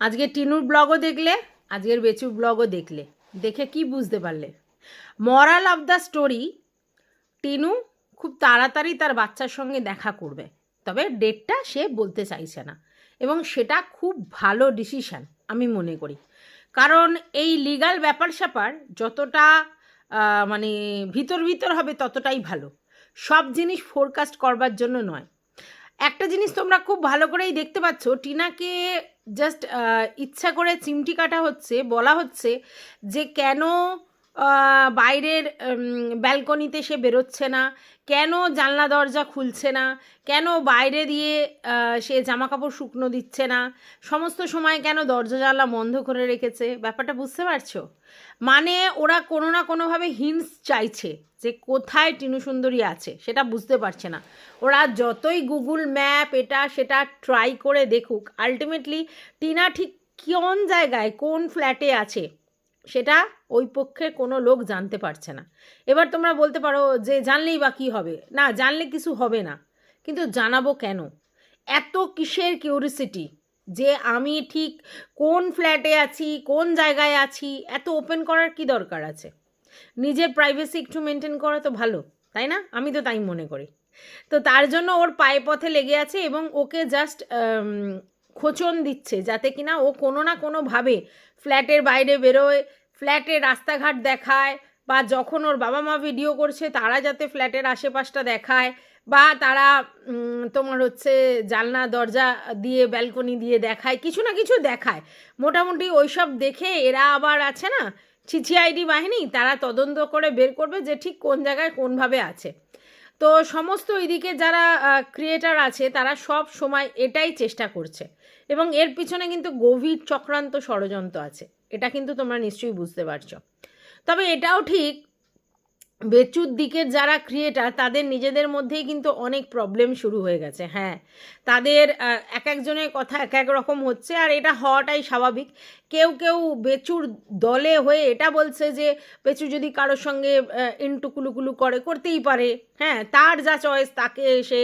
আজকে টিনুর ব্লগও দেখলে, আজকের বেচুর ব্লগও দেখলে। দেখে কি বুঝতে পারলে? Moral of the story Tinu খুব তাড়াতাড়ি তার বাচ্চার সঙ্গে দেখা করবে, তবে ডেটটা সে বলতে চাইছে না, এবং সেটা খুব ভালো ডিসিশান আমি মনে করি। কারণ এই লিগাল ব্যাপার স্যাপার যতটা মানে ভিতর ভিতর হবে ততটাই ভালো। সব জিনিস ফোরকাস্ট করবার জন্য নয়। একটা জিনিস তোমরা খুব ভালো করেই দেখতে পাচ্ছ, টিনাকে জাস্ট ইচ্ছা করে চিমটি কাটা হচ্ছে, বলা হচ্ছে যে কেন বাইরের ব্যালকনিতে সে বেরোচ্ছে না, কেন জানলা দরজা খুলছে না, কেন বাইরে দিয়ে সে জামা কাপড় শুকনো দিচ্ছে না, সমস্ত সময় কেন দরজা জানলা বন্ধ করে রেখেছে, ব্যাপারটা বুঝতে পারছ? মানে ওরা কোনো না কোনোভাবে হিন্স চাইছে যে কোথায় টিনু সুন্দরী আছে, সেটা বুঝতে পারছে না। ওরা যতই গুগল ম্যাপ এটা সেটা ট্রাই করে দেখুক আলটিমেটলি টিনা ঠিক কোন জায়গায় কোন ফ্ল্যাটে আছে, সেটা ওই পক্ষে কোনো লোক জানতে পারছে না। এবার তোমরা বলতে পারো যে জানলেই বা কী হবে? না, জানলে কিছু হবে না। কিন্তু জানাব কেন? এত কিসের কিউরিসিটি যে আমি ঠিক কোন ফ্ল্যাটে আছি, কোন জায়গায় আছি, এত ওপেন করার কি দরকার আছে? নিজের প্রাইভেসি একটু মেনটেন করা তো ভালো, তাই না? আমি তো তাই মনে করি। তো তার জন্য ওর পায়ে পথে লেগে আছে এবং ওকে জাস্ট খোঁচন দিচ্ছে যাতে কিনা ও কোনো না কোনোভাবে ফ্ল্যাটের বাইরে বেরোয় ফ্ল্যাটের রাস্তাঘাট দেখায় বা যখন ওর বাবা মা ভিডিও করছে তারা যাতে ফ্ল্যাটের আশেপাশটা দেখায়। বা তারা তোমার হচ্ছে জানলা, দরজা দিয়ে, ব্যালকনি দিয়ে দেখায়, কিছু না কিছু দেখায়। মোটামুটি ওইসব দেখে এরা আবার আছে না, ছিছি আইডি বাহিনী, তারা তদন্ত করে বের করবে যে ঠিক কোন জায়গায় কোনভাবে আছে। তো সমস্ত ওইদিকে যারা ক্রিয়েটার আছে, তারা সব সময় এটাই চেষ্টা করছে। এবং এর পিছনে কিন্তু গভীর চক্রান্ত ষড়যন্ত্র আছে। এটা কিন্তু তোমরা নিশ্চয়ই বুঝতে পারছ। তবে এটাও ঠিক বেচুর দিকের যারা ক্রিয়েটার তাদের নিজেদের মধ্যেই কিন্তু অনেক প্রবলেম শুরু হয়ে গেছে হ্যাঁ। তাদের এক একজনের কথা এক এক রকম হচ্ছে আর এটা হওয়াটাই স্বাভাবিক। কেউ কেউ বেচুর দলে হয়ে এটা বলছে যে বেচু যদি কারোর সঙ্গে ইন্টু কুলুকুলু করে, করতেই পারে হ্যাঁ। তার যা চয়েস তাকে সে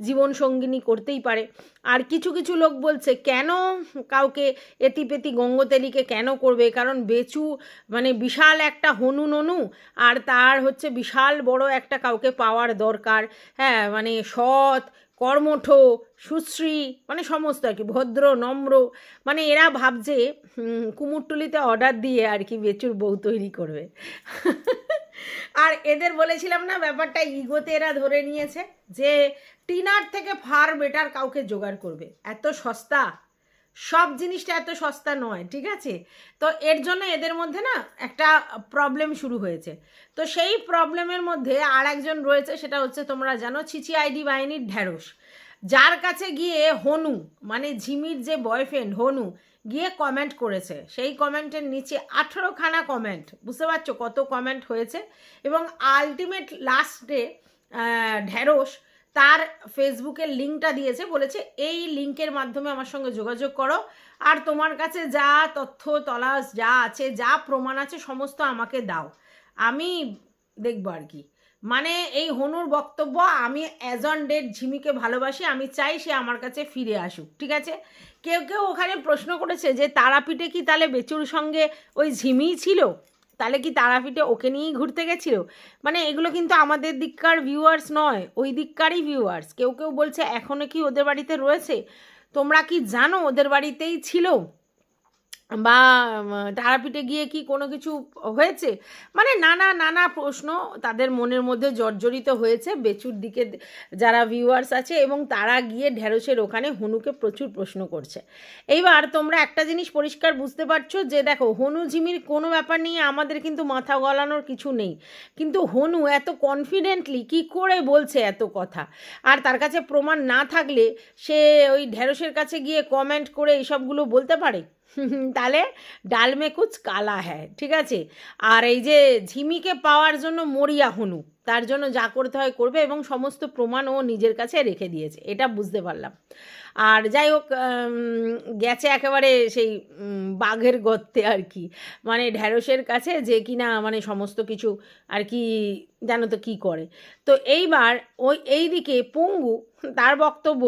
জীবন সঙ্গিনী করতেই পারে। আর কিছু কিছু লোক বলছে, কেন কাউকে এতিপেতি গঙ্গতেলিকে কেন করবে? কারণ বেচু মানে বিশাল একটা হনু ননু আর তার হচ্ছে বিশাল বড় একটা কাউকে পাওয়ার দরকার। হ্যাঁ মানে সৎ, কর্মঠ, সুশ্রী মানে সমস্ত আর কি, ভদ্র, নম্র মানে এরা ভাবছে কুমোরটুলিতে অর্ডার দিয়ে আর কি বেচুর বউ তৈরি করবে। আর এদের বলেছিলাম না, ব্যাপারটা ইগোতে এরা ধরে নিয়েছে যে টিনার থেকে ফার বেটার কাউকে জোগাড় করবে। এত সস্তা। সব জিনিসটা এত সস্তা নয়, ঠিক আছে? তো এর জন্য এদের মধ্যে না একটা প্রবলেম শুরু হয়েছে। তো সেই প্রবলেমের মধ্যে আর একজন রয়েছে, সেটা হচ্ছে তোমরা জানো ছিচি আইডি বাহিনীর ঢ্যাঁড়স। যার কাছে গিয়ে হনু মানে ঝিমির যে বয়ফ্রেন্ড হনু গিয়ে কমেন্ট করেছে। সেই কমেন্টের নিচে আঠেরোখানা কমেন্ট বুঝতে পারছ কত কমেন্ট হয়েছে? এবং আলটিমেট লাস্টে ঢ্যাঁড়স তার ফেসবুকের লিঙ্কটা দিয়েছে, বলেছে, এই লিঙ্কের মাধ্যমে আমার সঙ্গে যোগাযোগ করো। আর তোমার কাছে যা তথ্য, তলাশ, যা আছে, যা প্রমাণ আছে, সমস্ত আমাকে দাও। আমি দেখব আর কি। মানে এই হনুর বক্তব্য, আমি অ্যাজ অন ডেট ঝিমিকে ভালোবাসি, আমি চাই সে আমার কাছে ফিরে আসুক, ঠিক আছে? কেউ কেউ ওখানে প্রশ্ন করেছে যে তারাপীঠে কি তাহলে বেচুর সঙ্গে ওই ঝিমি ছিল? তাহলে কি তারাপীঠে ওকে নিয়েই ঘুরতে গেছিল? মানে এগুলো কিন্তু আমাদের দিককার ভিউয়ার্স নয়, ওই দিককারই ভিউয়ার্স কেউ কেউ বলছে এখনও কি ওদের বাড়িতে রয়েছে? তোমরা কি জানো ওদের বাড়িতেই ছিল? বা তারাপীঠে গিয়ে কি কোনো কিছু হয়েছে? মানে নানা নানা প্রশ্ন তাদের মনের মধ্যে জর্জরিত হয়েছে। বেচুর দিকে যারা ভিউয়ার্স আছে এবং তারা গিয়ে ঢেঁড়সের ওখানে হনুকে প্রচুর প্রশ্ন করছে। এইবার তোমরা একটা জিনিস পরিষ্কার বুঝতে পারছ যে দেখো, হনু ঝিমির কোনো ব্যাপার নিয়ে আমাদের কিন্তু মাথা গলানোর কিছু নেই। কিন্তু হনু এত কনফিডেন্টলি কি করে বলছে এত কথা? আর তার কাছে প্রমাণ না থাকলে সে ওই ঢেঁড়সের কাছে গিয়ে কমেন্ট করে এইসবগুলো বলতে পারে? তাহলে ডাল কুচ কালা হ্যায় ঠিক আছে? আর এই যে ঝিমিকে পাওয়ার জন্য মরিয়া হনু, তার জন্য যা করতে হয় করবে এবং সমস্ত প্রমাণ ও নিজের কাছে রেখে দিয়েছে, এটা বুঝতে পারলাম। আর যাই হোক গেছে একেবারে সেই বাঘের গর্তে আর কি মানে ঢ্যাঁড়সের কাছে যে কিনা মানে সমস্ত কিছু আর কি জানো তো কী করে। তো এইবার ওই এই দিকে পঙ্গু তার বক্তব্য,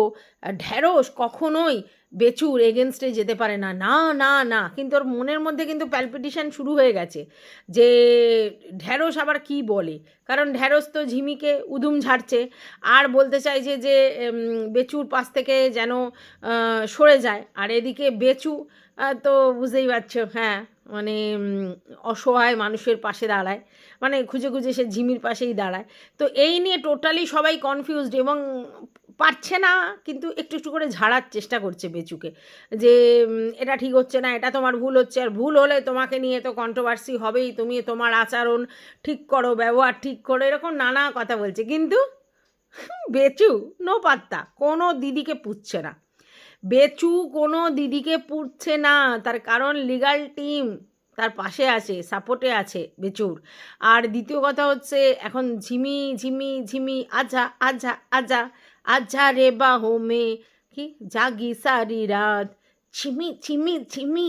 ঢ্যাঁড়স কখনোই বেচুর এগেনস্টে যেতে পারে না। না না না। কিন্তু ওর মনের মধ্যে কিন্তু প্যালপিটেশন শুরু হয়ে গেছে যে ঢ্যাঁড়স আবার কি বলে? কারণ ঢ্যাঁড়স তো ঝিমিকে উদুম ঝাড়ছে। আর বলতে চাইছে যে বেচুর পাশ থেকে যেন সরে যায়। আর এদিকে বেচু তো বুঝতেই পারছ হ্যাঁ মানে অসহায় মানুষের পাশে দাঁড়ায়। মানে খুঁজে খুঁজে সে ঝিমির পাশেই দাঁড়ায়। তো এই নিয়ে টোটালি সবাই কনফিউজড এবং পারছে না, কিন্তু একটু একটু করে ঝাড়ার চেষ্টা করছে বেচুকে। যে এটা ঠিক হচ্ছে না, এটা তোমার ভুল হচ্ছে, আর ভুল হলে তোমাকে নিয়ে তো কন্ট্রোভার্সি হবেই, তুমি তোমার আচরণ ঠিক করো, ব্যবহার ঠিক করো, এরকম নানা কথা বলছে। কিন্তু বেচু, নো পাত্তা, কোনো দিদিকে পুচ্ছে না। বেচু কোনো দিদিকে পুড়ছে না, তার কারণ লিগাল টিম তার পাশে আছে সাপোর্টে আছে বেচুর। আর দ্বিতীয় কথা হচ্ছে, এখন ঝিমি ঝিমি ঝিমি, আজা আজা আজা আজা রে বা হোমে কি জাগি সারি রাত। ছিমি ছিমি ছিমি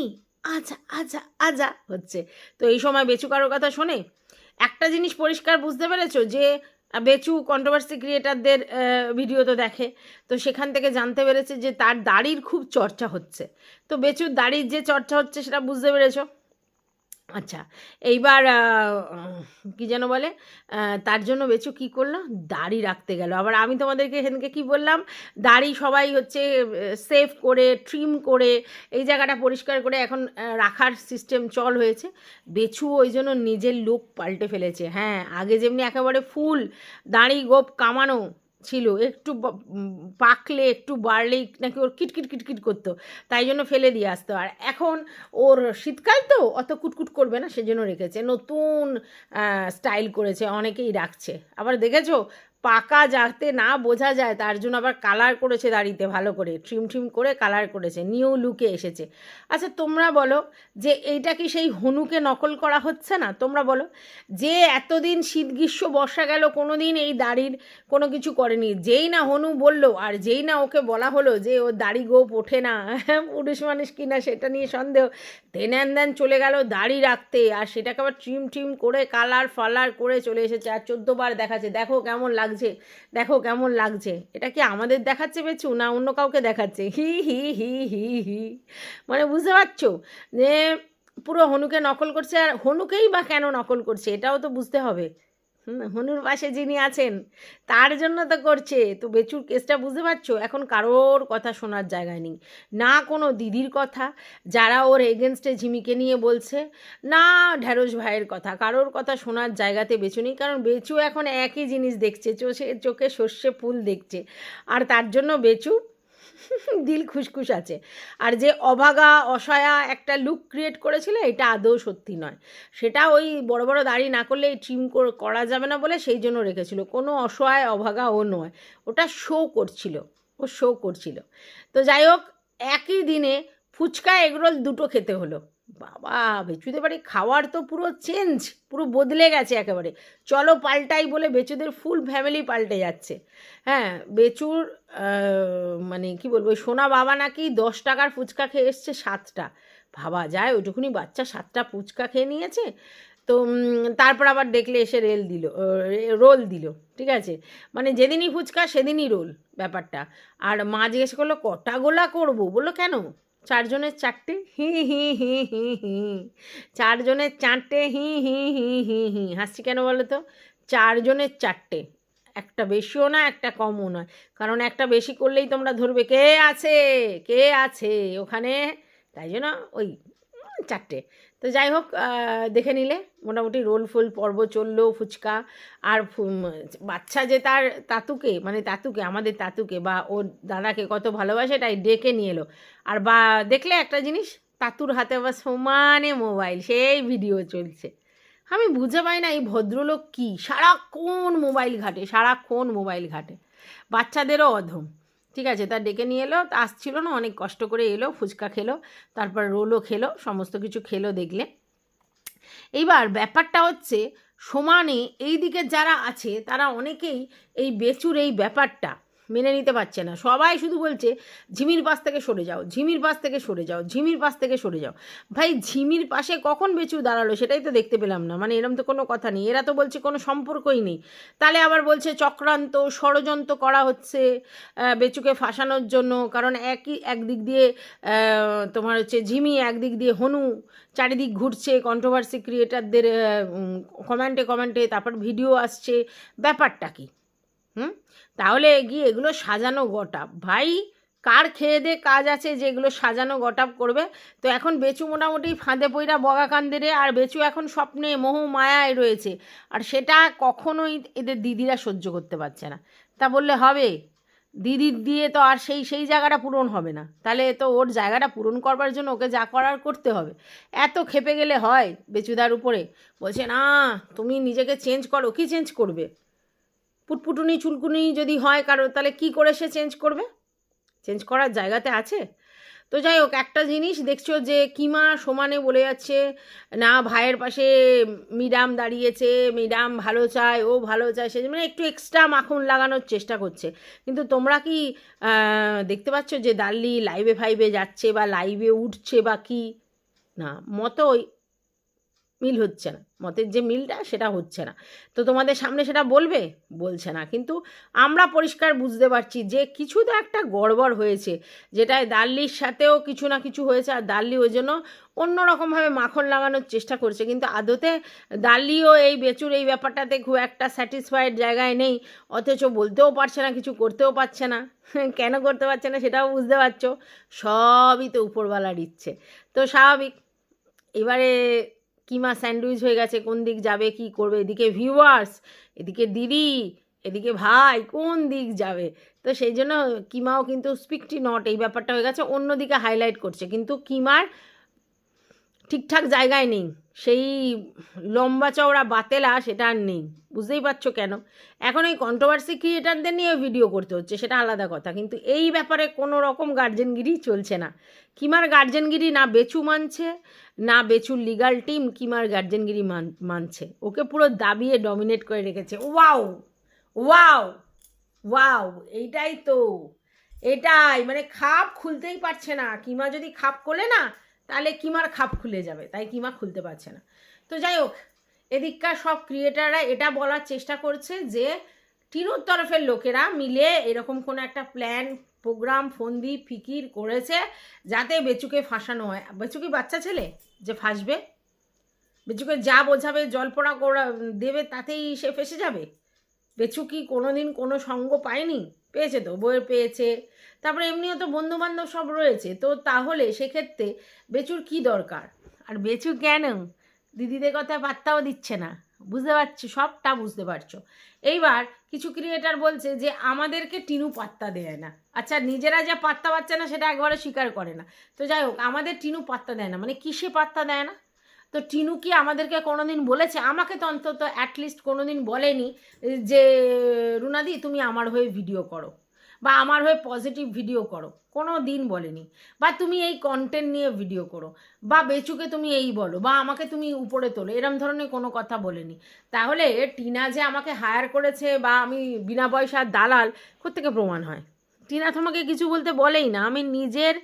আজা আজা আজা হচ্ছে। তো এই সময় বেচু কারোর কথা শোনে? একটা জিনিস পরিষ্কার বুঝতে পেরেছ যে, বেচু কন্ট্রোভার্সি ক্রিয়েটারদের ভিডিও তো দেখে। তো সেখান থেকে জানতে পেরেছে যে তার দাড়ির খুব চর্চা হচ্ছে। তো বেচুর দাড়ির যে চর্চা হচ্ছে সেটা বুঝতে পেরেছ? আচ্ছা এইবার কি যেন বলে তার জন্য বেচু কি করল? দাড়ি রাখতে গেল। আবার আমি তোমাদেরকে সেদিনকে কি বললাম? দাড়ি সবাই হচ্ছে সেভ করে ট্রিম করে, এই জায়গাটা পরিষ্কার করে এখন রাখার সিস্টেম চল হয়েছে। বেচু ওই জন্য নিজের লুক পাল্টে ফেলেছে। হ্যাঁ আগে যেমনি একেবারে ফুল, দাড়ি গোপ কামানো ছিল, একটু পাকলে, একটু বাড়লেই নাকি ওর কিটকিট কিটকিট করতো, তাই জন্য ফেলে দিয়ে আসতো। আর এখন ওর শীতকাল তো, অত কুটকুট করবে না, সেজন্য রেখেছে। নতুন স্টাইল করেছে, অনেকেই রাখছে। আবার দেখেছ পাকা যাতে না বোঝা যায়, তার জন্য আবার কালার করেছে দাড়িতে ভালো করে ট্রিম ট্রিম করে কালার করেছে নিউ লুকে এসেছে। আচ্ছা তোমরা বলো যে এইটা কি সেই হনুকে নকল করা হচ্ছে না? তোমরা বলো যে এতদিন শীত গ্রীষ্ম বর্ষা গেল কোনো দিন এই দাড়ির কোনো কিছু করেনি। যেই না হনু বলল আর যেই না ওকে বলা হলো যে ওর দাড়ি গোপ ওঠে না, পুরুষ মানুষ কিনা সেটা নিয়ে সন্দেহ দেন দেন চলে গেল দাড়ি রাখতে। আর সেটাকে আবার ট্রিম ট্রিম করে কালার ফালার করে চলে এসেছে। আর চোদ্দোবার দেখাচ্ছে, দেখো কেমন লাগছে। দেখো কেমন লাগছে। এটা কি আমাদের দেখাচ্ছে বেচু না অন্য কাউকে দেখাচ্ছে? হি হি হি হি হি। মানে বুঝতে পারছ? যে পুরো হনুকে নকল করছে আর হনুকেই বা কেন নকল করছে? এটাও তো বুঝতে হবে। হনুর পাশে যিনি আছেন, তার জন্য তো করছে। তো বেচুর কেসটা বুঝতে পারছ? এখন কারোর কথা শোনার জায়গায় নেই। না কোনো দিদির কথা, যারা ওর এগেনস্টে ঝিমিকে নিয়ে বলছে, না ঢ্যাঁড়স ভাইয়ের কথা। কারোর কথা শোনার জায়গাতে বেচু নেই, কারণ বেচু এখন একই জিনিস দেখছে চোখে চোখে সর্ষে ফুল দেখছে। আর তার জন্য বেচু দিল খুশখুশ আছে। আর যে অভাগা, অসহায়া একটা লুক ক্রিয়েট করেছিল, এটা আদৌ সত্যি নয়। সেটা ওই বড় বড় দাড়ি না করলে ট্রিম করা যাবে না বলে সেই জন্য রেখেছিল। কোনো অসহায়, অভাগা ও নয়। ওটা শো করছিল। ও শো করছিল। তো যাই হোক, একই দিনে ফুচকা এগরোল দুটো খেতে হলো। বাবা, বেচুদের বাড়ি খাওয়ার তো পুরো চেঞ্জ পুরো বদলে গেছে একেবারে। চলো পাল্টাই বলে বেচুদের ফুল ফ্যামিলি পাল্টে যাচ্ছে। হ্যাঁ বেচুর মানে কি বলব সোনা বাবা নাকি দশ টাকার ফুচকা খেয়ে এসছে সাতটা ভাবা যায় ওইটুকুনি বাচ্চা সাতটা ফুচকা খেয়ে নিয়েছে তো তারপর আবার দেখলে এসে রেল দিল রোল দিল ঠিক আছে মানে যেদিনই ফুচকা সেদিনই রোল ব্যাপারটা আর মা জিজ্ঞেস করল কটা গোলা করব বলল কেন চারজনের চারটে হি হি হি হি হি চারজনের চারটে হি হি হি হি হি হাসছি কেন বলো তো চারজনের চারটে একটা বেশিও না, একটা কমও নয়। কারণ একটা বেশি করলেই তোমরা ধরবে কে আছে কে আছে ওখানে? তাই জন্য ওই চারটে। তো যাই হোক দেখে নিলে। মোটামুটি রোল ফুল, পর্ব চলল, ফুচকা। আর বাচ্চা যে তার তাতুকে মানে তাতুকে, আমাদের তাতুকে বা ওর দাদাকে কত ভালোবাসে তাই ডেকে নিয়ে এলো। আর বা, দেখলে একটা জিনিস, তাতুর হাতে আবার সমানে মোবাইল, সেই ভিডিও চলছে। আমি বুঝে পাই না এই ভদ্রলোক কি? সারাক্ষণ মোবাইল ঘাটে, সারাক্ষণ মোবাইল ঘাটে। বাচ্চাদেরও অধম। ঠিক আছে, তা ডেকে নিয়ে এলো তা আসছিল না, অনেক কষ্ট করে এলো, ফুচকা খেলো, তারপর রোলও খেলো, সমস্ত কিছু খেলো, দেখলে। এইবার ব্যাপারটা হচ্ছে, সমানে এই দিকে যারা আছে, তারা অনেকেই এই বেচুর এই ব্যাপারটা মেনে নিতে পারছে না। সবাই শুধু বলছে, ঝিমির পাশ থেকে সরে যাও, ঝিমির পাশ থেকে সরে যাও, ঝিমির পাশ থেকে সরে যাও। ভাই, ঝিমির পাশে কখন বেচু দাঁড়াল সেটাই তো দেখতে পেলাম না। মানে এরম তো কোনো কথা নেই। এরা তো বলছে কোনো সম্পর্কই নেই। তাহলে আবার বলছে, চক্রান্ত, ষড়যন্ত্র করা হচ্ছে বেচুকে ফাঁসানোর জন্য। কারণ একই, একদিক দিয়ে তোমার হচ্ছে ঝিমি, একদিক দিয়ে হনু, চারিদিক ঘুরছে কন্ট্রোভার্সি ক্রিয়েটারদের কমেন্টে কমেন্টে তারপর ভিডিও আসছে। ব্যাপারটা কি? হুম? তাহলে গিয়ে এগুলো সাজানো গটাপ ভাই, কার খেয়ে দে কাজ আছে যে এগুলো সাজানো গটাপ করবে? তো এখন বেচু মোটামুটি ফাঁদে পইরা বগা কান্দেরে আর বেচু এখন স্বপ্নে মোহ মায়ায় রয়েছে। আর সেটা কখনোই এদের দিদিরা সহ্য করতে পারছে না। তা বললে হবে। দিদির দিয়ে তো আর সেই সেই জায়গাটা পূরণ হবে না। তাহলে তো ওর জায়গাটা পূরণ করবার জন্য ওকে যা করার করতে হবে। এত খেপে গেলে হয় বেচুদার উপরে। বলছে, না, তুমি নিজেকে চেঞ্জ করো। কি চেঞ্জ করবে? পুটপুটুনি চুলকুনি যদি হয় কারও তাহলে কি করে সে চেঞ্জ করবে? চেঞ্জ করার জায়গাতে আছে? তো যাই হোক, একটা জিনিস দেখছ যে কিমা সমানে বলে যাচ্ছে, না ভাইয়ের পাশে মিডাম দাঁড়িয়েছে, মিডাম ভালো চায়, ও ভালো চায়, সে মানে একটু এক্সট্রা মাখন লাগানোর চেষ্টা করছে। কিন্তু তোমরা কি দেখতে পাচ্ছ যে দাল্লি লাইভে ফাইভে যাচ্ছে বা লাইভে উঠছে বা কি? না মতো ওই মিল হচ্ছে না। মতের যে মিলটা সেটা হচ্ছে না। তো তোমাদের সামনে সেটা বলবে? বলছে না। কিন্তু আমরা পরিষ্কার বুঝতে পারছি যে কিছু তো একটা গড়বড় হয়েছে। যেটায় দাল্লির সাথেও কিছু না কিছু হয়েছে আর দাল্লি ওই জন্য অন্যরকমভাবে মাখন লাগানোর চেষ্টা করছে। কিন্তু আদতে দাল্লিও এই বেচুর এই ব্যাপারটাতে খুব একটা স্যাটিসফাইড জায়গায় নেই। অথচ বলতেও পারছে না, কিছু করতেও পারছে না। কেন করতে পারছে না সেটাও বুঝতে পারছ? সবই তো উপরওয়ালার ইচ্ছে। তো স্বাভাবিক। এবারে কিমা স্যান্ডউইচ হয়ে গেছে, কোন দিক যাবে, কি করবে? এদিকে ভিউয়ার্স, এদিকে দিদি, এদিকে ভাই, কোন দিক যাবে? তো সেই জন্য কিমাও কিন্তু স্পিকটি নট, এই ব্যাপারটা হয়ে গেছে, অন্যদিকে হাইলাইট করছে। কিন্তু কিমার ঠিকঠাক জায়গায় নেই, সেই লম্বা চওড়া বাতেলা সেটা আর নেই, বুঝতেই পারছ কেন? এখন এই কন্ট্রোভার্সি ক্রিয়েটারদের নিয়ে ভিডিও করতে হচ্ছে, সেটা আলাদা কথা, কিন্তু এই ব্যাপারে কোনো রকম গার্জেনগিরি চলছে না। কিমার গার্জেনগিরি না বেচু মানছে না বেচুর লিগাল টিম কিমার গার্জেনগিরি মান, মানছে। ওকে পুরো দাবিয়ে ডমিনেট করে রেখেছে। ওয়াও! ওয়াও! ওয়াও! এইটাই তো। এটাই! মানে খাপ খুলতেই পারছে না। কিমা যদি খাপ খোলে না, তাহলে কিমার খাপ খুলে যাবে? তাই কিমা খুলতে পারছে না। তো যাই হোক, এদিককার সব ক্রিয়েটাররা এটা বলার চেষ্টা করছে যে, টিনুর তরফের লোকেরা মিলে এরকম কোনো একটা প্ল্যান প্রোগ্রাম ফন্দি, ফিকির করেছে যাতে বেচুকে ফাঁসানো হয়। বেচুকি বাচ্চা ছেলে যে ফাঁসবে? বেচুকে যা বোঝাবে জলপড়া করা দেবে, তাতেই সে ফেসে যাবে? বেচু কি কোনো দিন কোনো সঙ্গ পায়নি? পেয়েছে তো, বইয়ের পেয়েছে। তারপরে এমনিও তো বন্ধু বান্ধব সব রয়েছে, তো তাহলে সেক্ষেত্রে বেচুর কি দরকার? আর বেচু কেন? দিদিদের কথা পাত্তাও দিচ্ছে না। বুঝতে পারছি, সবটা বুঝতে পারছ। এইবার কিছু ক্রিয়েটার বলছে যে, আমাদেরকে টিনু পাত্তা দেয় না। আচ্ছা নিজেরা যা পাত্তা পাচ্ছে না, সেটা একবারে স্বীকার করে না। তো যাই হোক, আমাদের টিনু পাত্তা দেয় না। মানে কিসে পাত্তা দেয় না? তো টিনু কি আমাদেরকে কোনো দিন বলেছে? আমাকে তো অন্তত অ্যাটলিস্ট কোনোদিন বলেনি যে, রুনাদি, তুমি আমার হয়ে ভিডিও করো। বা আমার হয়ে পজিটিভ ভিডিও করো। কোনো দিন বলেনি। বা তুমি এই কন্টেন্ট নিয়ে ভিডিও করো। বা বেচুকে তুমি এই বলো। বা আমাকে তুমি উপরে তোলো। এরম ধরনের কোনো কথা বলেনি। তাহলে টিনা যে আমাকে হায়ার করেছে বা আমি বিনা পয়সার দালাল কোথেকে প্রমাণ হয়? টিনা তোমাকে কিছু বলতে বলেই না। আমি নিজের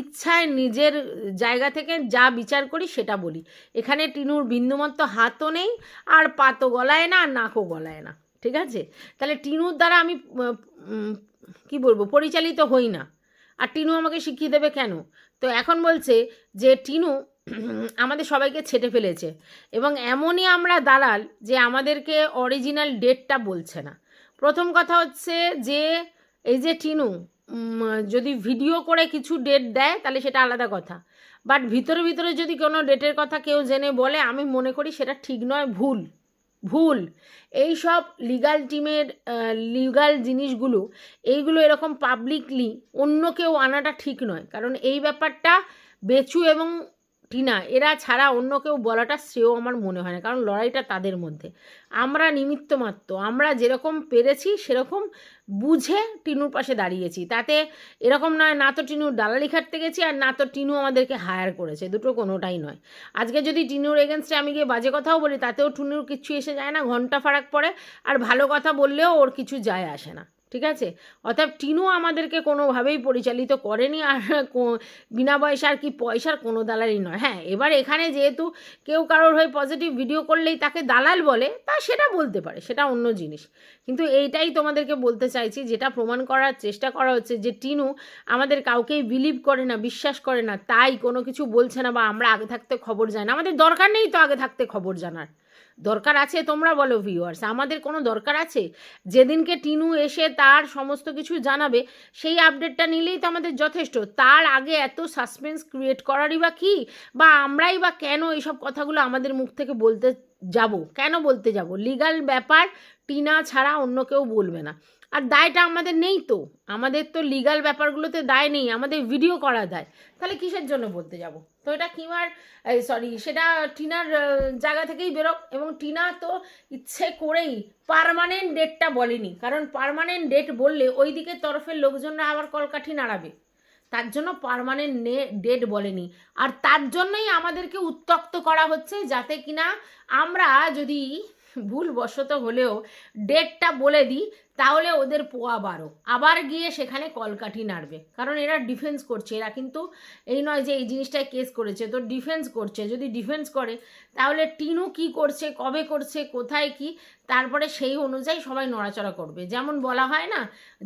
ইচ্ছায় নিজের জায়গা থেকে যা বিচার করি সেটা বলি। এখানে টিনুর বিন্দুমাত্র হাতও নেই, আর পাতও গলায় না নাকও গলায় না। ঠিক আছে? তাহলে টিনুর দ্বারা আমি কি বলব, পরিচালিত হই না। আর টিনু আমাকে শিখিয়ে দেবে কেন? তো এখন বলছে যে, টিনু, আমাদের সবাইকে ছেটে ফেলেছে এবং এমনই আমরা দালাল যে আমাদেরকে অরিজিনাল ডেটটা বলছে না। প্রথম কথা হচ্ছে যে, এই যে টিনু যদি ভিডিও করে কিছু ডেট দেয়, তাহলে সেটা আলাদা কথা। বাট ভিতরে ভিতরে যদি কোনো ডেটের কথা কেউ জেনে বলে, আমি মনে করি সেটা ঠিক নয়, ভুল। ভুল। এই সব লিগাল টিমের লিগাল জিনিসগুলো, এইগুলো এরকম পাবলিকলি অন্য কেউ আনাটা ঠিক নয়। কারণ এই ব্যাপারটা বেচু এবং টিনা এরা ছাড়া অন্য কেউ বলাটা শ্রেয় আমার মনে হয় না, কারণ লড়াইটা তাদের মধ্যে। আমরা নিমিত্ত মাত্র, আমরা যেরকম পেরেছি সেরকম বুঝে টিনুর পাশে দাঁড়িয়েছি, তাতে এরকম নয়, না তো টিনুর দালালি খাটতে গেছি আর না তো টিনু আমাদেরকে হায়ার করেছে, দুটো কোনোটাই নয়। আজকে যদি টিনুর এগেনস্টে আমি গিয়ে বাজে কথাও বলি, তাতেও টুনুর কিচ্ছু এসে যায় না, ঘণ্টা ফারাক পড়ে আর ভালো কথা বললেও ওর কিছু যায় আসে না। ঠিক আছে? অর্থাৎ টিনু আমাদেরকে কোনোভাবেই পরিচালিত করেনি আর বিনা পয়সার কি পয়সার কোনো দালালই নয়। হ্যাঁ এবার এখানে যেহেতু কেউ কারোর হয়ে পজিটিভ ভিডিও করলেই তাকে দালাল বলে, তা সেটা বলতে পারে, সেটা অন্য জিনিস। কিন্তু এইটাই তোমাদেরকে বলতে চাইছি, যেটা প্রমাণ করার চেষ্টা করা হচ্ছে যে টিনু আমাদের কাউকেই বিলিভ করে না, বিশ্বাস করে না, তাই কোনো কিছু বলছে না বা আমরা আগে থাকতে খবর জানি না। আমাদের দরকার নেই তো আগে থাকতে খবর জানার। দরকার আছে তোমরা বলো ভিউয়ার্স আমাদের কোনো দরকার আছে? যেদিনকে টিনু এসে তার সমস্ত কিছু জানাবে, সেই আপডেটটা নিলেই তো আমাদের যথেষ্ট। তার আগে এত সাসপেন্স ক্রিয়েট করারই বা কী? বা আমরাই বা কেন এইসব কথাগুলো আমাদের মুখ থেকে বলতে যাব? কেন বলতে যাব? লিগাল ব্যাপার টিনা ছাড়া অন্য কেউ বলবে না। আর দায়টা আমাদের নেই তো। আমাদের তো লিগাল ব্যাপারগুলোতে দায় নেই, আমাদের ভিডিও করা দায়। তাহলে কিসের জন্য বলতে যাব? তো এটা কিমার সরি সেটা টিনার জায়গা থেকেই বেরোক এবং টিনা তো ইচ্ছে করেই পারমানেন্ট ডেটটা বলেনি। কারণ পারমানেন্ট ডেট বললে ওই দিকের তরফের লোকজনরা আবার কলকাঠি নাড়াবে। তার জন্য পার্মানেন্ট ডেট বলেনি। আর তার জন্যই আমাদেরকে উত্তক্ত করা হচ্ছে যাতে কিনা আমরা যদি ভুলবশত হলেও ডেটটা বলে দিই তাহলে ওদের পোয়া বারো। আবার গিয়ে সেখানে কলকাঠি নাড়বে। কারণ এরা ডিফেন্স করছে, এরা কিন্তু এই নয় যে এই জিনিসটায় কেস করেছে। তো ডিফেন্স করছে, যদি ডিফেন্স করে, তাহলে টিনু কি করছে, কবে করছে, কোথায় কি, তারপরে সেই অনুযায়ী সবাই নড়াচড়া করবে। যেমন বলা হয় না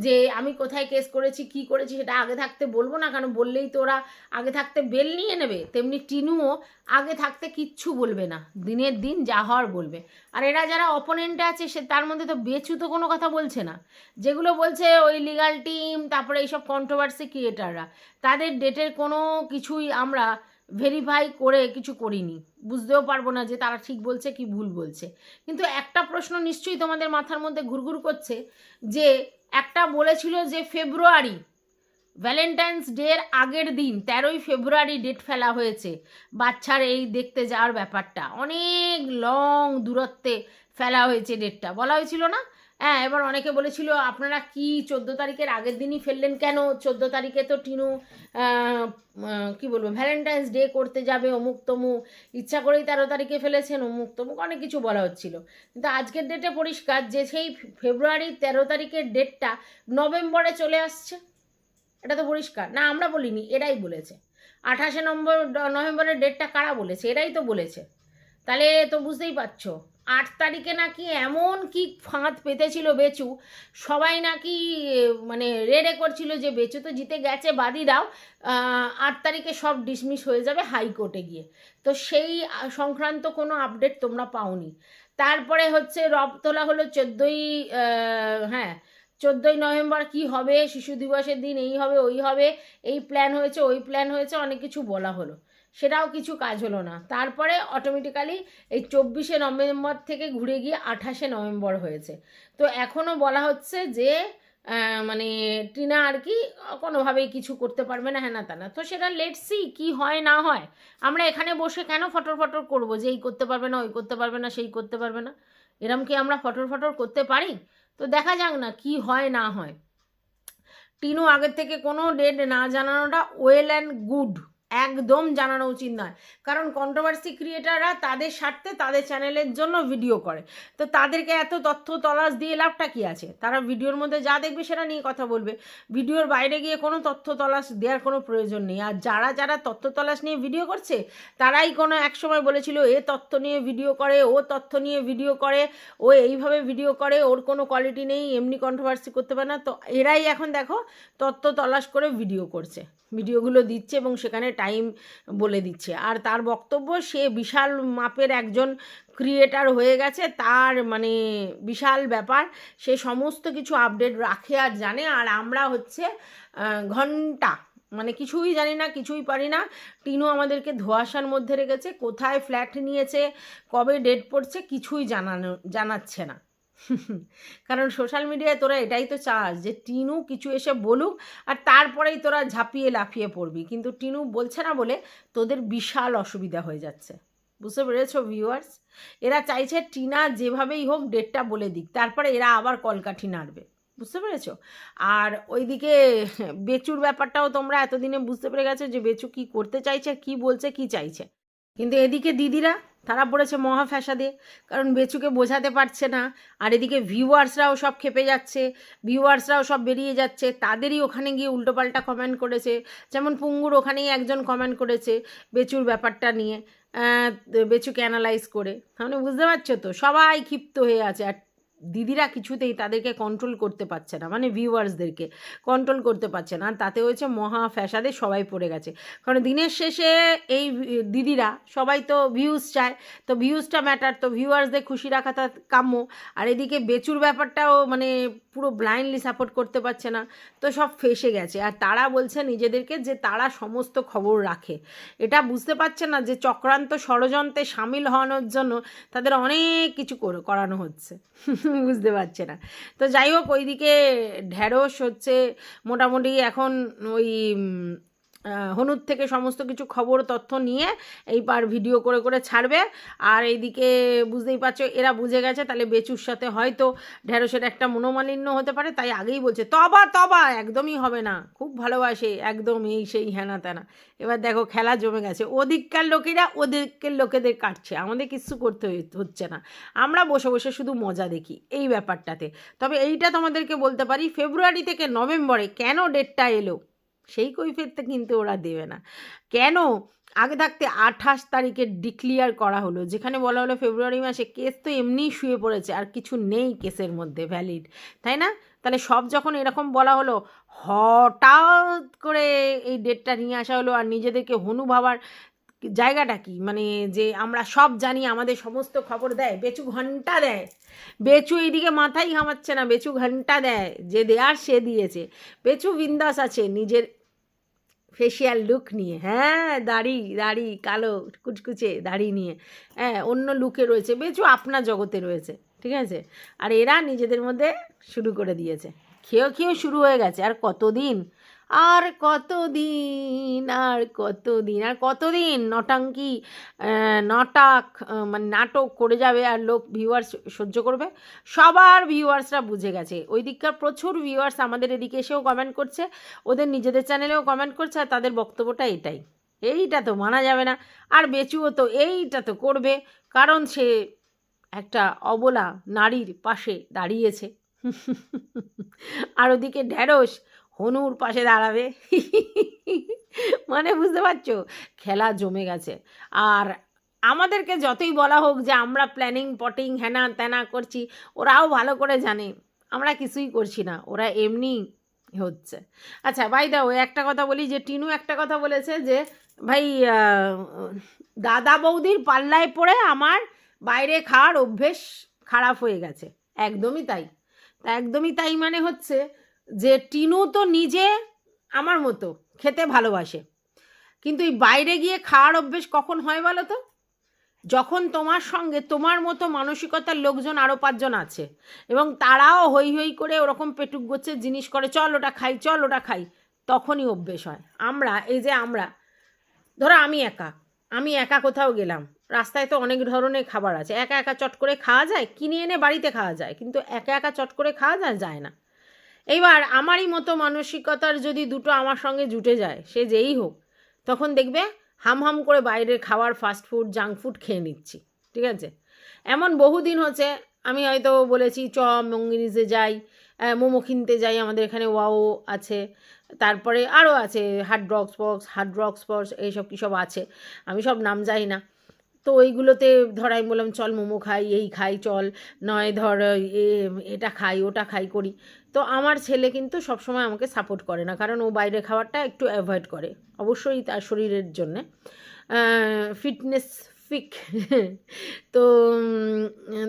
যে, আমি কোথায় কেস করেছি, কি করেছি, সেটা আগে থাকতে বলব না, কারণ বললেই তো ওরা আগে থাকতে বেল নিয়ে নেবে। তেমনি টিনুও আগে থাকতে কিচ্ছু বলবে না। দিনের দিন যা হওয়ার বলবে। আর এরা যারা অপোনেন্টে আছে, সে তার মধ্যে তো বেচু তো কোনো কথা বলছে না। যেগুলো বলছে ওই লিগাল টিম তারপরে এইসব কন্ট্রোভার্সি ক্রিয়েটাররা তাদের ডেটের কোনো কিছুই আমরা ভেরিফাই করে কিছু করিনি। বুঝতেও পারব না যে তারা ঠিক বলছে কি ভুল বলছে। কিন্তু একটা প্রশ্ন নিশ্চয়ই তোমাদের মাথার মধ্যে ঘুরঘুর করছে যে, একটা বলেছিল যে ফেব্রুয়ারি ভ্যালেন্টাইন্স ডের আগের দিন, তেরোই ফেব্রুয়ারি ডেট ফেলা হয়েছে। বাচ্চার এই দেখতে যাওয়ার ব্যাপারটা। অনেক লং দূরত্বে ফেলা হয়েছে ডেটটা বলা হয়েছিল না? হ্যাঁ এবার অনেকে বলেছিল, আপনারা কি চোদ্দ তারিখের আগের দিনই ফেললেন কেন? চোদ্দ তারিখে তো টিনু কি বলব ভ্যালেন্টাইন্স ডে করতে যাবে, অমুক তমুক, ইচ্ছা করেই তেরো তারিখে ফেলেছেন, অমুক তমুক, অনেক কিছু বলা হচ্ছিল। কিন্তু আজকের ডেটে পরিষ্কার যে সেই ফেব্রুয়ারির তেরো তারিখের ডেটটা নভেম্বরে চলে আসছে। এটা তো পরিষ্কার। না, আমরা বলিনি, এরাই বলেছে। আঠাশে নম্বর নভেম্বরের ডেটটা কারা বলেছে? এরাই তো বলেছে। তাহলে তো বুঝতেই পারছ। আট তারিখে নাকি এমন কি ফাঁদ পেতেছিল বেচু? সবাই নাকি মানে রেডে করছিল যে বেচু তো জিতে গেছে, বাদই দাও। আট তারিখে সব ডিসমিস হয়ে যাবে হাইকোর্টে গিয়ে। তো সেই সংক্রান্ত কোনো আপডেট তোমরা পাওনি। তারপরে হচ্ছে রব তোলা হলো চোদ্দোই হ্যাঁ চোদ্দোই নভেম্বর কি হবে, শিশু দিবসের দিন এই হবে, ওই হবে, এই প্ল্যান হয়েছে, ওই প্ল্যান হয়েছে, অনেক কিছু বলা হলো। সেটাও কিছু কাজ হলো না। তারপরে অটোমেটিক্যালি এই চব্বিশে নভেম্বর থেকে ঘুরে গিয়ে আঠাশে নভেম্বর হয়েছে। তো এখনও বলা হচ্ছে যে মানে টিনা আর কি কোনোভাবেই কিছু করতে পারবে না হ্যাঁ তা না তো সেটা লেট সি কি হয় না হয়। আমরা এখানে বসে কেন ফটর ফটর করব যে এই করতে পারবে না, ওই করতে পারবে না, সেই করতে পারবে না? এরম কি আমরা ফটর ফটর করতে পারি? তো দেখা যাক না কি হয় না হয়। টিনু আগের থেকে কোনো ডেট না জানানোটা ওয়েল অ্যান্ড গুড একদম জানানো উচিত নয়। কারণ কন্ট্রোভার্সি ক্রিয়েটাররা তাদের স্বার্থে তাদের চ্যানেলের জন্য ভিডিও করে। তো তাদেরকে এত তথ্য তলাশ দিয়ে লাভটা কি আছে? তারা ভিডিওর মধ্যে যা দেখবে সেটা নিয়ে কথা বলবে। ভিডিওর বাইরে গিয়ে কোনো তথ্য তলাশ দেওয়ার কোনো প্রয়োজন নেই। আর যারা যারা তথ্য তলাশ নিয়ে ভিডিও করছে, তারাই কোনো একসময় বলেছিল, এ তথ্য নিয়ে ভিডিও করে, ও তথ্য নিয়ে ভিডিও করে, ও এইভাবে ভিডিও করে, ওর কোনো কোয়ালিটি নেই, এমনি কন্ট্রোভার্সি করতে পারে না। তো এরাই এখন দেখো তথ্য তলাশ করে ভিডিও করছে। ভিডিওগুলো দিচ্ছে এবং সেখানে টাইম বলে দিচ্ছে। আর তার বক্তব্য, সে বিশাল মাপের একজন ক্রিয়েটার হয়ে গেছে, তার মানে বিশাল ব্যাপার। সে সমস্ত কিছু আপডেট রাখে আর জানে। আর আমরা হচ্ছে ঘণ্টা মানে কিছুই জানি না, কিছুই পারি না। টিনু আমাদেরকে ধোয়াশার মধ্যে রেখেছে, কোথায় ফ্ল্যাট নিয়েছে, কবে ডেট পড়ছে, কিছুই জানানো, জানাচ্ছে না। কারণ সোশ্যাল মিডিয়ায় তোরা এটাই তো চাস যে টিনু কিছু এসে বলুক আর তারপরেই তোরা ঝাঁপিয়ে লাফিয়ে পড়বি। কিন্তু টিনু বলছে না বলে তোদের বিশাল অসুবিধা হয়ে যাচ্ছে। বুঝতে পেরেছ ভিউয়ার্স এরা চাইছে টিনা যেভাবেই হোক ডেটটা বলে দিক, তারপরে এরা আবার কলকাঠি নাড়বে। বুঝতে পেরেছ? আর ওইদিকে বেচুর ব্যাপারটাও তোমরা এতদিনে বুঝতে পেরে গেছো যে বেচু কি করতে চাইছে, কি বলছে, কি চাইছে। কিন্তু এদিকে দিদিরা, তারা পড়েছে মহা ফ্যাসাদে কারণ বেচুকে বোঝাতে পারছে না। আর এদিকে ভিউয়ার্সরাও সব খেপে যাচ্ছে, ভিউয়ার্সরাও সব বেরিয়ে যাচ্ছে, তাদেরই ওখানে গিয়ে উল্টোপাল্টা কমেন্ট করেছে। যেমন পুঙ্গুর ওখানেই একজন কমেন্ট করেছে বেচুর ব্যাপারটা নিয়ে বেচুকে অ্যানালাইজ করে। তাহলে বুঝতে পারছ তো? সবাই ক্ষিপ্ত হয়ে আছে। আর দিদিরা কিছুতেই তাদেরকে কন্ট্রোল করতে পারছে না মানে ভিউয়ার্সদেরকে কন্ট্রোল করতে পারছে না। আর তাতে হয়েছে মহা ফ্যাসাদে সবাই পড়ে গেছে। কারণ দিনের শেষে এই দিদিরা, সবাই তো ভিউজ চায়, তো ভিউজটা ম্যাটার তো ভিউয়ার্সদের খুশি রাখাটা কাম্য। আর এদিকে বেচুর ব্যাপারটাও মানে পুরো ব্লাইন্ডলি সাপোর্ট করতে পারছে না, তো সব ফেসে গেছে। আর তারা বলছে নিজেদেরকে যে তারা সমস্ত খবর রাখে। এটা বুঝতে পারছে না যে চক্রান্ত ষড়যন্ত্রে সামিল হওয়ানোর জন্য তাদের অনেক কিছু করানো হচ্ছে। বুঝতে পারছে না। তো যাই হোক ওইদিকে ঢ্যাঁড়স হচ্ছে। মোটামুটি এখন ওই হনুর থেকে সমস্ত কিছু খবর, তথ্য নিয়ে এইবার ভিডিও করে করে ছাড়বে। আর এইদিকে বুঝতেই পারছ, এরা বুঝে গেছে, তাহলে বেচুর সাথে হয়তো ঢ্যাঁড়সের একটা মনোমালিন্য হতে পারে, তাই আগেই বলছে, তবা তবা, একদমই হবে না। খুব ভালোবাসে, একদম এই সেই হ্যানা ত্যানা এবার দেখো, খেলা জমে গেছে। ওদিককার লোকেরা ওদিকের লোকেদের কাটছে, আমাদের কিছু করতে হচ্ছে না। আমরা বসে বসে শুধু মজা দেখি, এই ব্যাপারটাতে। তবে এইটা তোমাদেরকে বলতে পারি, ফেব্রুয়ারি থেকে নভেম্বরে কেন ডেটটা এলো? সেই কৈফিয়তটা কিন্তু ওরা দেবে না। কেন? আগে থাকতে আঠাশ তারিখে ডিক্লিয়ার করা হলো, যেখানে বলা হলো ফেব্রুয়ারি মাসে কেস তো এমনিই শুয়ে পড়েছে, আর কিছু নেই কেসের মধ্যে ভ্যালিড তাই না? তাহলে সব যখন এরকম বলা হলো, হঠাৎ করে এই ডেটটা নিয়ে আসা হলো, আর নিজেদেরকে হনু ভাবার জায়গাটা কি? মানে যে আমরা সব জানি, আমাদের সমস্ত খবর দেয়, বেচু ঘণ্টা দেয়। বেচু এইদিকে মাথাই ঘামাচ্ছে না, বেচু ঘণ্টা দেয়। যে দেয়ার, সে দিয়েছে। বেচু বিন্দাস আছে নিজের ফেসিয়াল লুক নিয়ে। হ্যাঁ দাড়ি দাড়ি, কালো, কুচকুচে দাড়ি নিয়ে। হ্যাঁ অন্য লুকে রয়েছে। বেচু আপনার জগতে রয়েছে, ঠিক আছে? আর এরা নিজেদের মধ্যে শুরু করে দিয়েছে। খেয়েও খেয়েও শুরু হয়ে গেছে। আর কতদিন? আর কতদিন আর কতদিন আর কতদিন? নটাঙ্কি নটাক মানে নাটক করে যাবে আর লোক ভিউয়ার্স সহ্য করবে? সবার ভিউয়ার্সরা বুঝে গেছে। ওই দিককার প্রচুর ভিউয়ার্স আমাদের এদিকে এসেও কমেন্ট করছে, ওদের নিজেদের চ্যানেলেও কমেন্ট করছে, আর তাদের বক্তব্যটা এটাই। এইটা তো মানা যাবে না। আর বেচুও তো এইটা তো করবে, কারণ সে একটা অবলা নারীর পাশে দাঁড়িয়েছে। আর ওদিকে ঢ্যাঁড়স হনুর পাশে দাঁড়াবে। মানে বুঝতে পারছ? খেলা জমে গেছে। আর আমাদেরকে যতই বলা হোক যে আমরা প্ল্যানিং পটিং হ্যানা ত্যানা করছি, ওরাও ভালো করে জানে। আমরা কিছুই করছি না, ওরা এমনি হচ্ছে। আচ্ছা ভাই দাও একটা কথা বলি যে টিনু একটা কথা বলেছে যে, ভাই দাদা বৌদির পাল্লায় পড়ে আমার বাইরে খাওয়ার অভ্যেস খারাপ হয়ে গেছে। একদমই তাই। তা একদমই তাই মানে হচ্ছে যে টিনু তো নিজে আমার মতো খেতে ভালোবাসে। কিন্তু এই বাইরে গিয়ে খাওয়ার অভ্যেস কখন হয় বলো তো? যখন তোমার সঙ্গে তোমার মতো মানসিকতার লোকজন আরও পাঁচজন আছে এবং তারাও হই হই করে ওরকম পেটুক গোছের জিনিস করে, চল ওটা খাই, চল ওটা খাই। তখনই অভ্যেস হয়। আমরা, এই যে আমরা, ধরো আমি একা আমি একা কোথাও গেলাম, রাস্তায় তো অনেক ধরনের খাবার আছে, একা একা চট করে খাওয়া যায়, কিনে এনে বাড়িতে খাওয়া যায়, কিন্তু একা একা চট করে খাওয়া যায় যায় না। এইবার আমারই মতো মানসিকতার যদি দুটো আমার সঙ্গে জুটে যায়, সে যেই হোক, তখন দেখবে হাম হাম করে বাইরের খাবার ফাস্ট ফুড জাঙ্ক ফুড খেয়ে নিচ্ছি, ঠিক আছে? এমন বহুদিন হচ্ছে, আমি হয়তো বলেছি, চ, মঙ্গিনিসে যাই মোমো কিনতে যাই, আমাদের এখানে ওয়াও আছে, তারপরে আরও আছে hard drugs box hard drugs box এইসব কী সব আছে, আমি সব নাম জানি না। তো ওইগুলোতে ধর আমি বললাম, চল মোমো খাই, এই খাই, চল। নয় ধর, এ, এটা খাই, ওটা খাই, করি। তো আমার ছেলে কিন্তু সবসময় আমাকে সাপোর্ট করে না, কারণ ও বাইরে খাবারটা একটু অ্যাভয়েড করে, অবশ্যই তার শরীরের জন্যে। ফিটনেস ফিক তো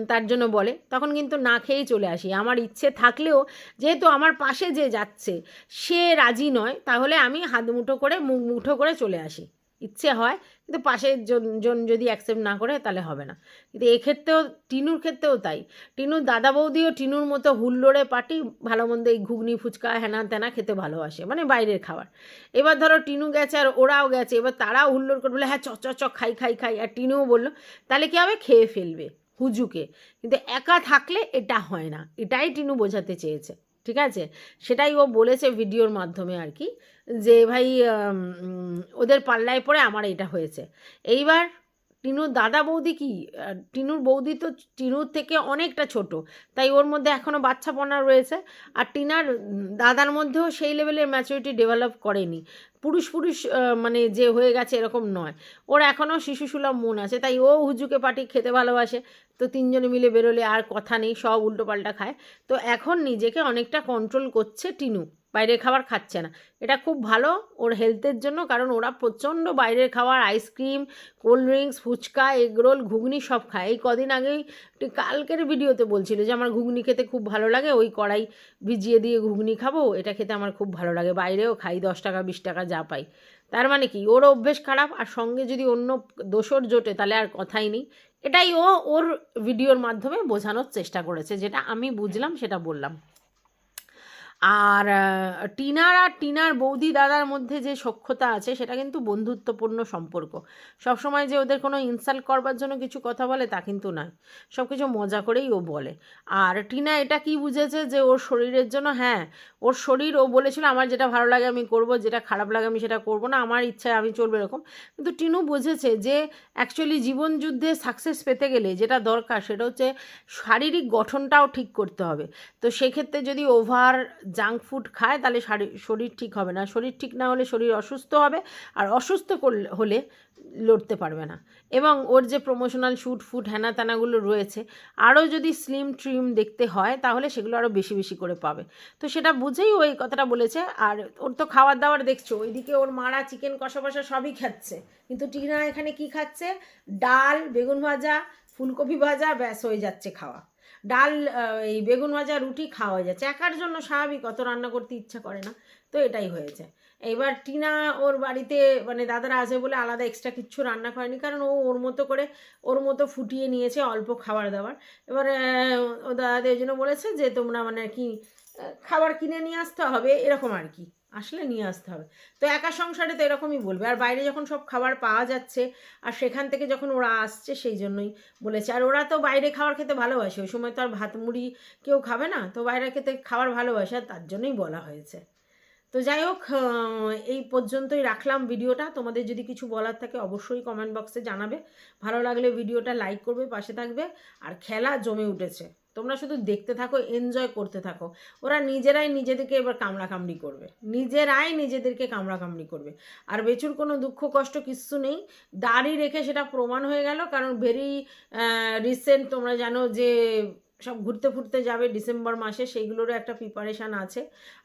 তার জন্য বলে। তখন কিন্তু না খেয়েই চলে আসি। আমার ইচ্ছে থাকলেও, যেহেতু আমার পাশে যে যাচ্ছে, সে রাজি নয়, তাহলে আমি হাত মুঠো করে, মুখ মুঠো করে চলে আসি। ইচ্ছে হয়, কিন্তু পাশের জন যদি অ্যাকসেপ্ট না করে তাহলে হবে না। কিন্তু এক্ষেত্রেও, টিনুর ক্ষেত্রেও তাই। টিনুর দাদা বৌদিও টিনুর মতো হুল্লোড়ে পাটি ভালো মন্দ এই ঘুগনি, ফুচকা হ্যানা ত্যানা খেতে ভালোবাসে মানে বাইরের খাবার। এবার ধরো টিনু গেছে আর ওরাও গেছে, এবার তারাও হুল্লোড় করে বলে হ্যাঁ চ চ, খাই খাই খাই। আর টিনুও বলল, তাহলে কী হবে? খেয়ে ফেলবে হুজুকে। কিন্তু একা থাকলে এটা হয় না। এটাই টিনু বোঝাতে চেয়েছে। ঠিক আছে? সেটাই ও বলেছে ভিডিওর মাধ্যমে আর কি, যে ভাই ওদের পাল্লায় পড়ে আমার এটা হয়েছে। এইবার টিনুর দাদা বৌদি কি? টিনুর বৌদি তো টিনুর থেকে অনেকটা ছোট, তাই ওর মধ্যে এখনও বাচ্চাপনা রয়েছে। আর টিনার দাদার মধ্যেও সেই লেভেলের ম্যাচুরিটি ডেভেলপ করেনি। পুরুষ পুরুষ মানে যে হয়ে গেছে এরকম নয়। ওর এখনও শিশুসুলভ মন আছে, তাই ও হুজুকে পাটি খেতে ভালোবাসে। তো তিনজনে মিলে বেরোলে আর কথা নেই, সব উল্টোপাল্টা খায়। তো এখন নিজেকে অনেকটা কন্ট্রোল করছে টিনু, বাইরের খাবার খাচ্ছে না। এটা খুব ভালো ওর হেলথের জন্য, কারণ ওরা প্রচণ্ড বাইরের খাবার ice cream cold drinks phuchka egg roll ghugni সব খায়। এই কদিন আগেই কালকের ভিডিওতে বলছিল যে, আমার ঘুগনি খেতে খুব ভালো লাগে, ওই কড়াই ভিজিয়ে দিয়ে ঘুগনি খাব, এটা খেতে আমার খুব ভালো লাগে। বাইরেও খাই, দশ টাকা, বিশ টাকা যা পাই। তার মানে কি? ওর অভ্যেস খারাপ আর সঙ্গে যদি অন্য দোষর জোটে তাহলে আর কথাই নেই। এটাই ও ওর ভিডিওর মাধ্যমে বোঝানোর চেষ্টা করেছে। যেটা আমি বুঝলাম, সেটা বললাম। আর টিনার আর টিনার বৌদি দাদার মধ্যে যে সখ্যতা আছে, সেটা কিন্তু বন্ধুত্বপূর্ণ সম্পর্ক। সবসময় যে ওদের কোনো ইনসাল্ট করবার জন্য কিছু কথা বলে, তা কিন্তু নয়। সব কিছু মজা করেই ও বলে। আর টিনা এটা কি বুঝেছে যে ওর শরীরের জন্য হ্যাঁ ওর শরীর, ও বলেছিল, আমার যেটা ভালো লাগে আমি করব, যেটা খারাপ লাগে আমি সেটা করব না, আমার ইচ্ছায় আমি চলবে এরকম। কিন্তু টিনু বুঝেছে যে অ্যাকচুয়ালি জীবন যুদ্ধে সাকসেস পেতে গেলে যেটা দরকার, সেটা হচ্ছে শারীরিক গঠনটাও ঠিক করতে হবে। তো সেক্ষেত্রে যদি ওভার জাঙ্ক ফুড খায়, তাহলে শারী- শরীর ঠিক হবে না। শরীর ঠিক না হলে শরীর অসুস্থ হবে আর অসুস্থ করলে হলে লড়তে পারবে না। এবং ওর যে প্রমোশনাল শ্যুট ফুট হ্যানা ত্যানাগুলো রয়েছে, আরও যদি স্লিম ট্রিম দেখতে হয়, তাহলে সেগুলো আরও বেশি বেশি করে পাবে। তো সেটা বুঝেই ওই কথাটা বলেছে। আর ওর তো খাবার দাবার দেখছ, ওইদিকে ওর মারা চিকেন কষা কষা সবই খাচ্ছে। কিন্তু টিনা এখানে কি খাচ্ছে? ডাল, বেগুন ভাজা, ফুলকপি ভাজা, ব্যাস, হয়ে যাচ্ছে খাওয়া। ডাল এই বেগুন ভাজা রুটি খাওয়া যাচ্ছে। একার জন্য স্বাভাবিক, অত রান্না করতে ইচ্ছা করে না। তো এটাই হয়েছে। এবার টিনা ওর বাড়িতে মানে দাদারা আছে বলে আলাদা এক্সট্রা কিচ্ছু রান্না করেনি, কারণ ও ওর মতো করে, ওর মতো ফুটিয়ে নিয়েছে অল্প খাবার দাবার। এবার ও দাদাদের জন্য বলেছে যে তোমরা মানে কি খাবার কিনে নিয়ে আসতে হবে, এরকম আর কি। আসলে নিয়ে আসতে হবে। তো একা সংসারে তো এরকমই বলবে। আর বাইরে যখন সব খাবার পাওয়া যাচ্ছে, আর সেখান থেকে যখন ওরা আসছে, সেই জন্যই বলেছে। আর ওরা তো বাইরে খাবার খেতে ভালোবাসে। ওই সময় তো আর ভাত, মুড়ি কেউ খাবে না। তো বাইরে খেতে খাবার ভালোবাসে, আর তার জন্যই বলা হয়েছে। তো যাই হোক এই পর্যন্তই রাখলাম ভিডিওটা। তোমাদের যদি কিছু বলার থাকে অবশ্যই কমেন্ট বক্সে জানাবে। ভালো লাগলে ভিডিওটা লাইক করবে, পাশে থাকবে। আর খেলা জমে উঠেছে। তোমরা শুধু দেখতে থাকো এনজয় করতে থাকো। ওরা নিজেরাই নিজেদেরকে এবার কামড়া কামড়ি করবে। নিজেরাই নিজেদেরকে কামড়া কামড়ি করবে। আর বেচুর কোনো দুঃখ, কষ্ট কিচ্ছু নেই। দাড়ি রেখে সেটা প্রমাণ হয়ে গেল, কারণ ভেরি রিসেন্ট তোমরা জানো যে সব ঘুরতে ফুরতে যাবে ডিসেম্বর মাসে, সেইগুলোরও একটা প্রিপারেশান আছে।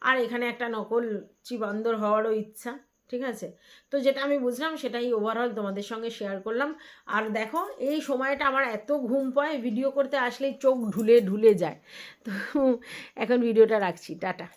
আর এখানে একটা নকল চিবান্দর হওয়ারও ইচ্ছা। ঠিক আছে? তো যেটা আমি বুঝলাম সেটাই ওভারঅল তোমাদের সঙ্গে শেয়ার করলাম। আর দেখো, এই সময়টা আমার এত ঘুম পায় ভিডিও করতে আসলেই চোখ ঢুলে ঢুলে যায়। তো এখন ভিডিওটা রাখছি, টাটা।